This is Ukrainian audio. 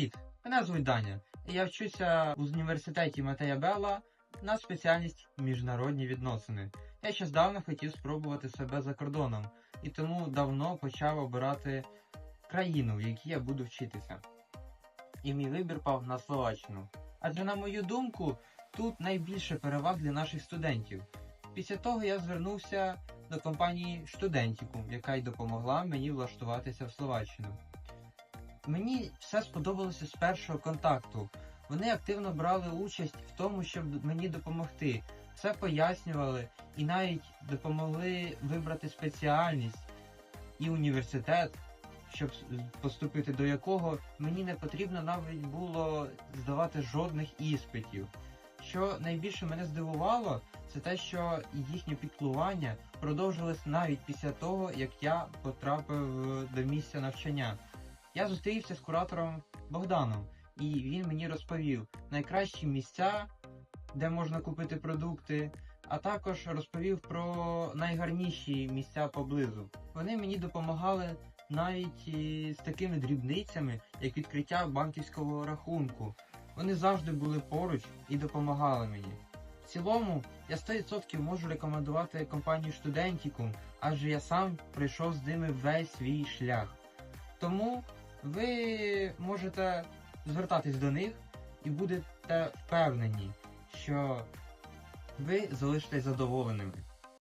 Привіт! Мене звуть Даня. Я вчуся в університеті Матея Белла на спеціальність міжнародні відносини. Я ще здавна хотів спробувати себе за кордоном, і тому давно почав обирати країну, в якій я буду вчитися. І мій вибір пав на Словаччину. Адже, на мою думку, тут найбільше переваг для наших студентів. Після того я звернувся до компанії Студентікум, яка й допомогла мені влаштуватися в Словаччину. Мені все сподобалося з першого контакту. Вони активно брали участь в тому, щоб мені допомогти. Все пояснювали і навіть допомогли вибрати спеціальність і університет, щоб поступити до якого мені не потрібно навіть було здавати жодних іспитів. Що найбільше мене здивувало, це те, що їхнє піклування продовжилось навіть після того, як я потрапив до місця навчання. Я зустрівся з куратором Богданом, і він мені розповів найкращі місця, де можна купити продукти, а також розповів про найгарніші місця поблизу. Вони мені допомагали навіть з такими дрібницями, як відкриття банківського рахунку. Вони завжди були поруч і допомагали мені. В цілому, я 100% можу рекомендувати компанію Студентікум, адже я сам пройшов з ними весь свій шлях. Тому ви можете звертатись до них і будете впевнені, що ви залишитесь задоволеними.